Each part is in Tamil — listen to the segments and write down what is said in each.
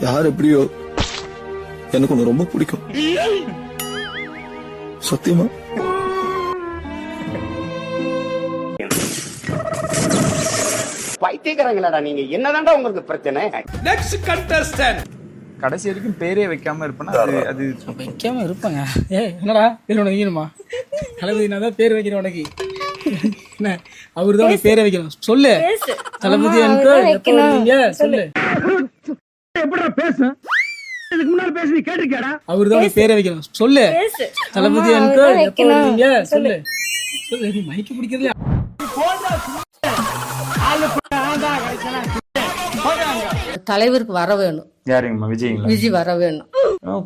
யார் எப்படியோ எனக்கு ஒண்ணு ரொம்ப பிடிக்கும். சத்தியமா? பைத்தியக்காரங்களாடா நீங்க. என்னதான்டா உங்களுக்கு பிரச்சனை? நெக்ஸ்ட் கண்டஸ்டன்ட் கடைசி வரைக்கும் பேரே வைக்காம இருப்பேன்னா அது அது வைக்காம இருப்பாங்க ஏ என்னடா? பேர் உனக்கு வைக்கணுமா? தளபதி நான் தான் பேர் வைக்கிறேன் உனக்கு. என்ன? அவரு தான் பேரே வைக்கணும். சொல்லு. தளபதி என்று எப்போ வருவீங்க சொல்லு அவரு தான் உனக்கு பேரே வைக்கணும். சொல்லு. தளபதி என்று எப்போ வருவீங்க? சொல்லு. சொல்லு. நீ மைக்கு பிடிக்கிறதுல. தலைவருக்கு வர வேணும். யாருங்கம்மா? விஜய்ங்களா? விஜய் வர வேணும்.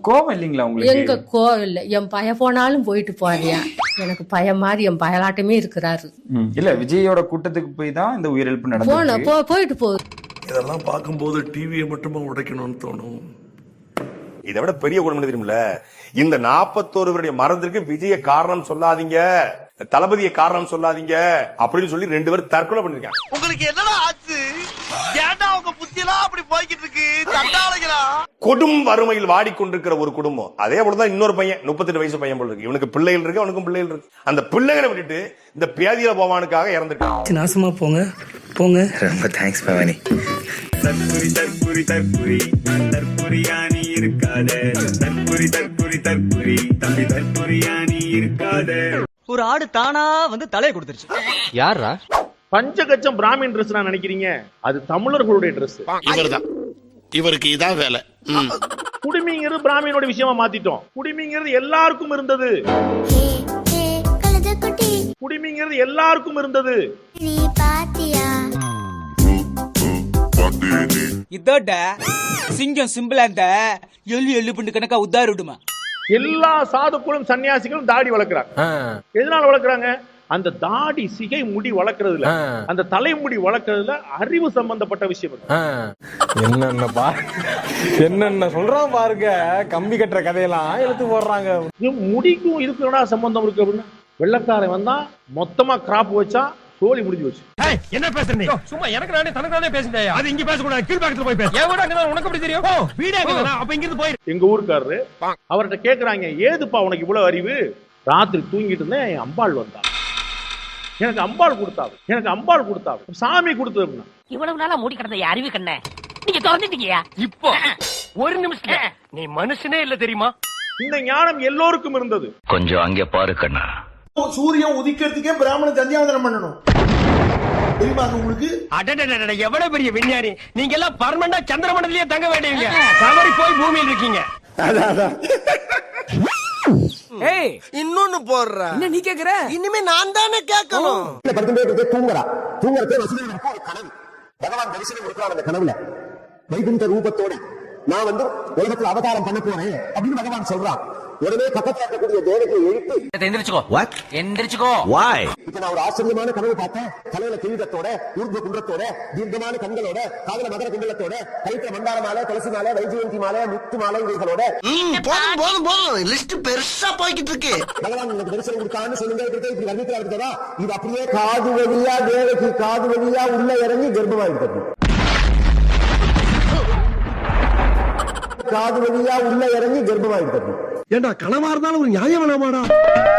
கோவம் இல்லைங்களா எங்க உங்களுக்கு கோவில்ல என் பய போனாலும் போயிட்டு போறியா எனக்கு பயம் மாதிரி என் பயலாட்டமே இருக்கிறாரு. இல்ல விஜயோட கூட்டத்துக்கு போய் தான் இந்த உயிரிழப்பு போன நடந்தது போ போயிட்டு போ. இதெல்லாம் பார்க்கும்போது டிவியை மட்டுமா உடைக்கணும்னு தோணும். இதை விட பெரிய என்ன தெரியுமில்ல? இந்த நாற்பத்தோரு பேருடைய மரணத்திற்கு விஜய காரணம் சொல்லாதீங்க. தளபதியை காரணம் சொல்லாதீங்க. அப்படின்னு சொல்லி ரெண்டு பேரும் தற்கொலை பண்ணிருக்காங்க. உங்களுக்கு என்னடா ஆச்சு? ஏன்டா உங்க புத்தியெல்லாம் அப்படி போய்கிட்டு இருக்கு? கொடும் வறுமையில் வாடிக்கொண்டிருக்கிற ஒரு குடும்பம். அதே போலதான் இன்னொரு பையன் முப்பத்தெட்டு வயசு பையன் போல இருக்கு. இவனுக்கு பிள்ளைகள் இருக்கு அவனுக்கும் பிள்ளைகள் இருக்கு. அந்த பிள்ளைகளை விட்டுட்டு இந்த பேதியில போவானுக்காக இறந்துட்டான். நாசமா போங்க. போங்க. ரொம்ப தேங்க்ஸ் பவானி. தற்குறி தற்குறி தற்குறி தற்குறியானி இருக்காதே. தற்குறி தற்குறி தற்குறி தம்பி தற்குறியானி இருக்காதே. ஒரு ஆடு தானா வந்து தலையை கொடுத்துருச்சு. யாரா பஞ்சகச்சம் பிராமின் ட்ரெஸ் நான் நினைக்கிறீங்க? அது தமிழர்களுடைய ட்ரெஸ் இவர்தான். இவருக்கு இதான் வேலை. குடிமிங்கிறது பிராமினோட விஷயமா மாத்திட்டோம். குடிமிங்கிறது எல்லாருக்கும் இருந்தது. குடிமிங்கிறது எல்லாருக்கும் இருந்தது. இதோட சிங்கம் சிம்பிளா இந்த எள்ளு எள்ளு பண்ணு கணக்கா உத்தாரி விடுமா? எல்லா சாதுக்களும் சன்னியாசிகளும் தாடி வளர்க்குறாங்க. எதனால வளர்க்குறாங்க? அந்த தாடி சிகை முடி வளர்க்கறதுல அந்த தலைமுடி வளர்க்கறதுல அறிவு சம்பந்தப்பட்ட விஷயம் இருக்கு. என்னென்ன பா என்னென்ன சொல்றான் பாருங்க கம்பி கட்டுற கதையெல்லாம் எடுத்து போடுறாங்க. முடிக்கும் இதுக்கு என்ன சம்பந்தம் இருக்கு அப்படின்னா? வெள்ளக்காரன் வந்தா மொத்தமா கிராப் வச்சா சோலி முடிஞ்சு வச்சு என்ன பேசுற நீ? சும்மா எனக்கு நானே தனக்கு நானே பேசுறேன் அது இங்க பேசக்கூடாது கீழ்பாக்கத்துல போய் பேசு. எவ்வளவு அங்க உனக்கு எப்படி தெரியும்? வீடே அப்ப இங்க இருந்து போயிரு. எங்க ஊருக்காரரு அவர்கிட்ட கேக்குறாங்க ஏதுப்பா உனக்கு இவ்வளவு அறிவு? ராத்திரி தூங்கிட்டு இருந்தேன் என் அம்பாள் வந்தா. எனக்கு அம்பாள் கொடுத்தாவு எனக்கு அம்பாள் கொடுத்தாவு சாமி கொடுத்தது அப்படின்னா. இவ்வளவு நாளா மூடி கிடந்த அறிவு கண்ண. நீங்க திறந்துட்டீங்க இப்போ ஒரு நிமிஷம் நீ மனுஷனே இல்ல தெரியுமா? இந்த ஞானம் எல்லோருக்கும் இருந்தது. கொஞ்சம் அங்கே பாரு கண்ணா. சூரியன் உதிக்கிறதுக்கே பிராமணன் சந்தியாவந்தனம் பண்ணணும். தெரியுமா உங்களுக்கு? அடடடட எவ்வளவு பெரிய விஞ்ஞானி? நீங்க எல்லாம் பர்மனண்டா சந்திரமண்டலத்திலேயே தங்க வேண்டியவங்க தவறி போய் பூமியில் இருக்கீங்க. ஏய் இன்னொன்னு போடுற. என்ன நீ கேக்குற? இனிமே நான் தானே கேட்கணும். தூங்குறா தூங்குறதே வசதியாக ஒரு கனவு. பகவான் தரிசனம் கொடுக்கிறான் அந்த கனவுல. வைகுண்ட ரூபத்தோட நான் வந்து உலகத்துல அவதாரம் பண்ண போறேன் அப்படின்னு பகவான் சொல்றான். உடனே பக்கத்துல இருக்கக்கூடிய தேவதையை எழுப்பி எந்திரிச்சுக்கோ. எந்திரிச்சுக்கோ. இப்ப நான் ஒரு ஆச்சரியமான கனவு பார்த்தேன். தலையில கிரீடத்தோட ஊர்வ குன்றத்தோட தீர்க்கமான கண்களோட காதல மகர குண்டலத்தோட கழுத்துல மந்தார மாலை துளசி மாலை வைஜெயந்தி மாலை முத்து மாலை இவைகளோட. போதும் போதும் போதும். லிஸ்ட் பெருசா போய்கிட்டு இருக்கு. பகவான் எனக்கு தரிசனம் கொடுத்தான்னு சொல்லுங்க இப்படி வர்ணிக்கிறா இருக்கிறதா இது அப்படியே காது வழியா தேவகி காது வழியா உள்ள இறங்கி கர்ப்பமா இருக்கிறது காது வழியா உள்ள இறங்கி கர்ப்பமா இருக்கிறது ஏண்டா கனவா இருந்தாலும் ஒரு நியாயம் வேணாமாடா?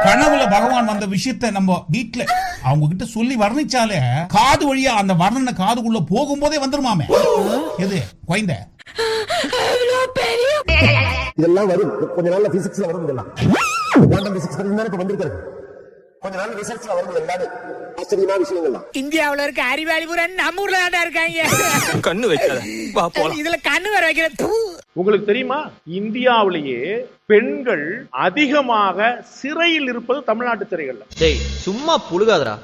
கனவுல பகவான் வந்த விஷயத்த நம்ம வீட்டுல அவங்க கிட்ட சொல்லி வர்ணிச்சாலே காது வழியா அந்த வர்ணனை காதுக்குள்ள போகும்போதே வந்துருமாமே. எது குழந்தை? இதெல்லாம் வரும். கொஞ்ச நாள்ல பிசிக்ஸ்ல வரும் இதெல்லாம். குவாண்டம் பிசிக்ஸ் இப்ப வந்திருக்கிறது. கொஞ்ச நாள் ரிசர்ச்ல வரும் எல்லாமே. ஆச்சரியமான விஷயங்கள்லாம். இந்தியாவுல இருக்க அறிவாளி பூரா நம்ம ஊர்ல தான் இருக்காங்க. கண்ணு வைக்காத. இதுல கண்ணு வர வைக்கிற உங்களுக்கு தெரியுமா? இந்தியாவிலேயே பெண்கள் அதிகமாக சிறையில் இருப்பது தமிழ்நாட்டு சிறைகள்ல. டேய் சும்மா புழுகாதடா.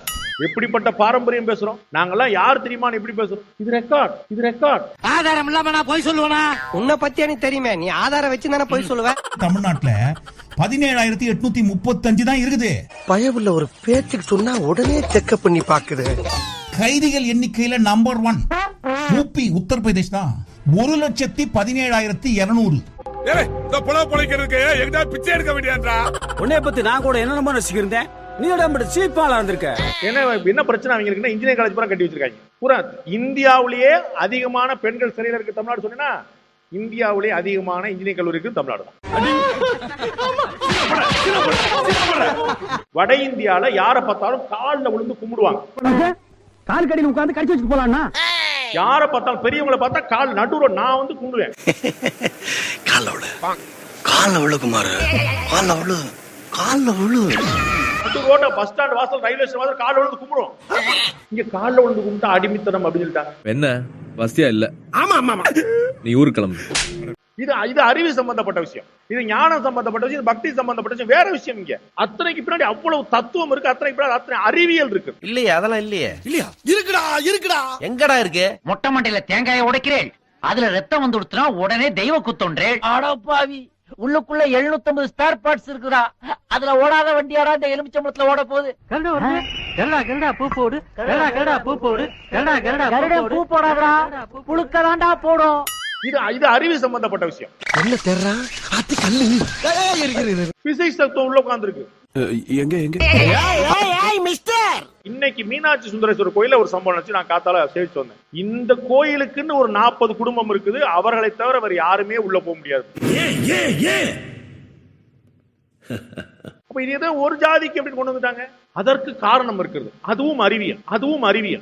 எப்படிப்பட்ட பாரம்பரியம் பேசுறோம்? நாங்கெல்லாம் யார் தெரியுமான்னு எப்படி பேசுறோம்? இது ரெக்கார்ட் இது ரெக்கார்ட் ஆதாரம் இல்லாம நான் போய் சொல்லுவேனா? உன்னை பத்தி எனக்கு தெரியுமே. நீ ஆதாரம் வச்சு தானே போய் சொல்லுவ? தமிழ்நாட்டுல பதினேழாயிரத்தி எட்நூத்தி முப்பத்தஞ்சு தான் இருக்குது. பயவுள்ள ஒரு பேச்சுக்கு சொன்னா உடனே செக்அப் பண்ணி பாக்குது கைதிகள் எண்ணிக்கையில நம்பர் ஒன் யூபி உத்தரப்பிரதேஷ் தான். ஒரு லட்சத்தி பதினேழாயிரத்தி இருநூறு. பொழைக்கிறதுக்கு எங்கிட்ட பிச்சை எடுக்க வேண்டியதா உன்னைய பத்தி நான் கூட என்ன ரசிக்கிறேன் நீ இருந்திருக்க? என்ன என்ன பிரச்சனை அவங்களுக்குன்னா இன்ஜினியரிங் காலேஜ் பூரா கட்டி வச்சிருக்காங்க. பூரா இந்தியாவிலேயே அதிகமான பெண்கள் சிறையில் இருக்க தமிழ்நாடு சொன்னா இந்தியாவிலே அதிகமான இன்ஜினியரிங் கல்லூரி இருக்கு தமிழ்நாடு வட இந்தியால யாரை பார்த்தாலும் கால்ல விழுந்து கும்பிடுவாங்க. கால் கடியில் உட்கார்ந்து கடிச்சு வச்சுட்டு போலாம்னா யாரை பார்த்தாலும் பெரியவங்களை பார்த்தா கால் நடுவுல நான் வந்து கும்பிடுவேன் கால விழு. கால விழு குமார். கால விழு. கால விழு. நடு ரோட்ட பஸ் ஸ்டாண்ட் வாசல் ரயில்வே ஸ்டேஷன் வாசல் கால்ல விழுந்து கும்பிடுவோம். இங்க கால்ல விழுந்து கும்பிட்டா அடிமைத்தனம் அப்படின்னு சொல்லிட்டாங்க என்ன? வசதியா இல்ல. ஆமா ஆமா ஆமா. நீ ஊருக்கு கிளம்பு. இது இது அறிவு சம்பந்தப்பட்ட விஷயம். இது ஞானம் சம்பந்தப்பட்ட விஷயம் பக்தி சம்பந்தப்பட்ட விஷயம் வேற விஷயம் இங்க. அத்தனைக்கு பின்னாடி அவ்வளவு தத்துவம் இருக்கு அத்தனைக்கு பின்னாடி அத்தனை அறிவியல் இருக்கு. இல்லையே அதெல்லாம் இல்லையே. இல்லையா? இருக்குடா இருக்குடா. எங்கடா இருக்கு? மொட்டை மண்டையில தேங்காய உடைக்கிறேன். அதுல ரத்தம் வந்து கொடுத்தனா உடனே தெய்வ குத்தொன்றேன் அடப்பாவி உள்ளுக்குள்ள 750 ஸ்பேர் பார்ட்ஸ் இருக்குடா. அதுல ஓடாத வண்டியாடா இந்த எலுமிச்சம்பளத்துல ஓட போகுது. கருடா கருடா பூ போடு. கருடா கருடா பூ போடு. கருடா கருடா பூ போடாதடா. புழுக்க தாண்டா போடும். இது இது அறிவு சம்பந்தப்பட்ட விஷயம். என்ன தெர்றா? அத்தி கல்லு. இருக்குது பிசிக்ஸ் தத்துவம் உள்ள உட்கார்ந்துருக்கு. எங்க எங்க? இன்னைக்கு மீனாட்சி சுந்தரேஸ்வரர் கோயில்ல ஒரு சம்பவம் வச்சு நான் காத்தால சேவிச்சு வந்தேன். இந்த கோயிலுக்குன்னு ஒரு நாற்பது குடும்பம் இருக்குது. அவர்களை தவிர வேற யாருமே உள்ள போக முடியாது. அப்ப இது ஏதோ ஒரு ஜாதிக்கு எப்படி கொண்டு வந்துட்டாங்க? அதற்கு காரணம் இருக்கிறது. அதுவும் அறிவியல். அதுவும் அறிவியல்.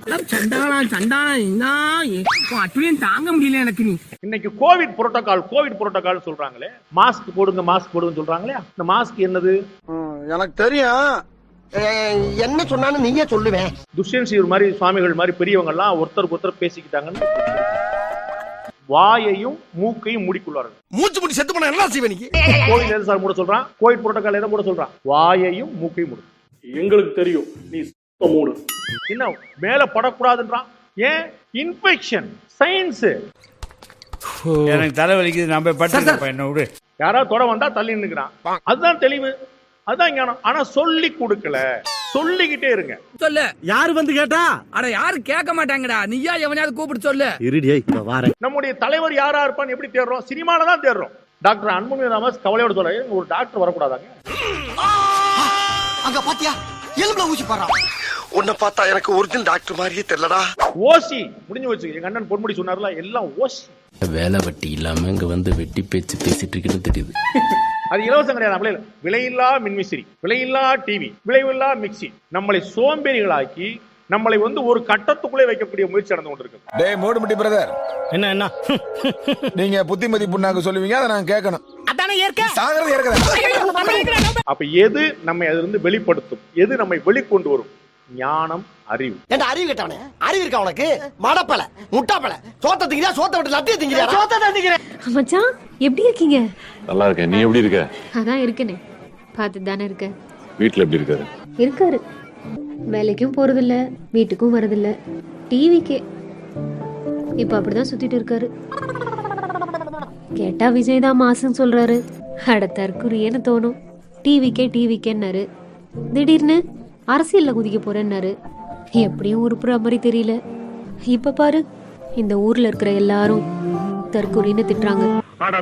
தாங்க முடியல எனக்கு நீ. இன்னைக்கு கோவிட் புரோட்டோகால் கோவிட் புரோட்டோகால் சொல்றாங்களே. மாஸ்க் போடுங்க மாஸ்க் போடுங்க சொல்றாங்களே. இந்த மாஸ்க் என்னது? எனக்கு தெரியும். என்ன சொன்னாலும் நீயே சொல்லுவேன். துஷ்யந்த் சிவர் மாதிரி சுவாமிகள் மாதிரி பெரியவங்க எல்லாம் ஒருத்தருக்கு ஒருத்தர் பேசிக்கிட்டாங்கன்னு வாயையும் மூக்கையும் மூடிக்கொள்வார்கள். மூச்சு முடி செத்து போனா என்ன செய்வே நீ? கோவில் எது சார் மூட சொல்றான்? கோவிட் புரோட்டோகால் எதை மூட சொல்றான்? வாயையும் மூக்கையும் மூடு. எங்களுக்கு தெரியும். நீ மூடு. என்ன மேல படக்கூடாதுன்றான்? ஏன்? இன்ஃபெக்ஷன் சயின்ஸ் எனக்கு தலை வலிக்குது நம்ம பட்டு என்ன விடு. யாராவது தொட வந்தா தள்ளி நின்னுக்கிறான். அதுதான் தெளிவு. அதுதான் ஞானம். ஆனா சொல்லி கொடுக்கல. சொல்லிக்கிட்டே இருங்க. சொல்லு. யாரு வந்து கேட்டா? அட யாரு கேட்க மாட்டாங்கடா. நீயா எவனையாவது கூப்பிட்டு சொல்லு. இருடியே இப்ப வாரேன். நம்முடைய தலைவர் யாரா இருப்பான்னு எப்படி தேடுறோம்? சினிமால தான் தேடுறோம். டாக்டர் அன்புமணி ராமஸ் கவலையோட சொல்றாரு. ஒரு டாக்டர் வரக்கூடாதாங்க? அங்க பாத்தியா? எலும்புல ஊசி போறான் உன்னை பார்த்தா எனக்கு ஒரிஜினல் டாக்டர் மாதிரியே தெரியலடா. ஓசி! முடிஞ்சு வச்சு எங்க அண்ணன் பொன்முடி சொன்னார்ல எல்லாம் ஓசி. வேலை வட்டி இல்லாம இங்க வந்து வெட்டி பேச்சு பேசிட்டு இருக்குன்னு தெரியுது. அது இலவசம் கிடையாது. நம்மளே விலையில்லா மின்விசிறி விலையில்லா டிவி விலையில்லா மிக்சி. நம்மளை சோம்பேறிகளாக்கி நம்மளை வந்து ஒரு கட்டத்துக்குள்ளே வைக்கக்கூடிய முயற்சி நடந்து கொண்டிருக்கு டேய் மூடுமுட்டி பிரதர் என்ன என்ன? நீங்க புத்திமதி புண்ணாக்கு சொல்லுவீங்க அதை நான் கேட்கணும். அதானே ஏற்க சாகிறது ஏற்கதான் அப்ப எது நம்மை அதிலிருந்து வெளிப்படுத்தும்? எது நம்மை வெளிக்கொண்டு வரும்? ஞானம் அறிவு. ஏன்டா அறிவு கேட்டவனே? அறிவு இருக்கா உனக்கு? மடப்பல முட்டாப்பல. சோத்த திங்கிறியா சோத்த விட்டு லட்டிய திங்கிறியா? சோத்த தான் திங்கிறேன். மச்சான் எப்படி இருக்கீங்க? நல்லா இருக்கேன். நீ எப்படி இருக்க? அதான் இருக்கனே. பார்த்து தானே இருக்க. வீட்டுல எப்படி இருக்காரு? இருக்காரு. வேலைக்கும் போறதில்ல வீட்டுக்கும் வரதில்ல. டிவிக்கே இப்ப அப்படிதான் சுத்திட்டு இருக்காரு. கேட்டா விஜய் தான் மாசுன்னு சொல்றாரு. அட தற்குறியேன்னு தோணும். டிவிக்கே டிவிக்கேன்னாரு திடீர்னு அரசியல்ல குதிக்க போறேன்னாரு. எப்படியும் உருப்புற மாதிரி தெரியல. இப்ப பாரு இந்த ஊர்ல இருக்கிற எல்லாரும் தற்குறின்னு திட்டுறாங்க. அட